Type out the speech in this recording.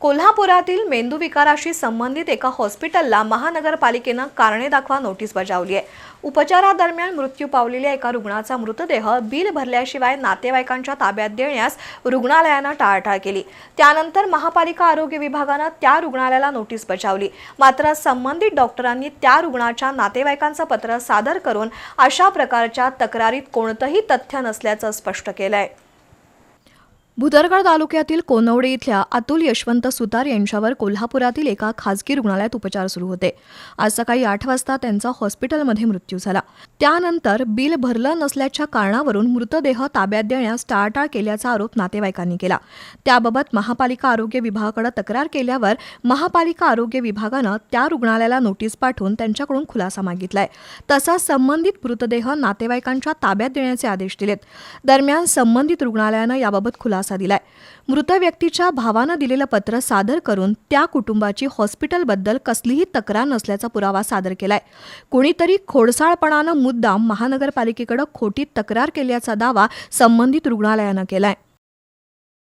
कोल्हापुरातील मेंदूविकाराशी संबंधित एका हॉस्पिटलला महानगरपालिकेनं कारणे दाखवा नोटीस बजावली आहे. उपचारादरम्यान मृत्यू पावलेल्या एका रुग्णाचा मृतदेह बिल भरल्याशिवाय नातेवाईकांच्या ताब्यात देण्यास रुग्णालयानं टाळाटाळ केली. त्यानंतर महापालिका आरोग्य विभागानं त्या रुग्णालयाला नोटीस बजावली. मात्र संबंधित डॉक्टरांनी त्या रुग्णाच्या नातेवाईकांचं पत्र सादर करून अशा प्रकारच्या तक्रारीत कोणतंही तथ्य नसल्याचं स्पष्ट केलं आहे भुदरगड तालुक्यातील कोनवडे इथल्या अतुल यशवंत सुतार यांच्यावर कोल्हापुरातील एका खासगी रुग्णालयात उपचार सुरू होते. आज सकाळी आठ वाजता त्यांचा हॉस्पिटलमध्ये मृत्यू झाला. त्यानंतर बिल भरलं नसल्याच्या कारणावरून मृतदेह ताब्यात देण्यास टाळाटाळ केल्याचा आरोप नातेवाईकांनी केला. त्याबाबत महापालिका आरोग्य विभागाकडे तक्रार केल्यावर महापालिका आरोग्य विभागानं त्या रुग्णालयाला नोटीस पाठवून त्यांच्याकडून खुलासा मागितलाय. तसाच संबंधित मृतदेह नातेवाईकांच्या ताब्यात देण्याचे आदेश दिलेत. दरम्यान संबंधित रुग्णालयानं याबाबत खुलासा खुलासा दिलाय. मृत व्यक्तीच्या भावानं दिलेलं पत्र सादर करून त्या कुटुंबाची हॉस्पिटलबद्दल कसलीही तक्रार नसल्याचा पुरावा सादर केलाय. कोणीतरी खोडसाळपणानं मुद्दाम महानगरपालिकेकडे खोटी तक्रार केल्याचा दावा संबंधित रुग्णालयानं केलाय.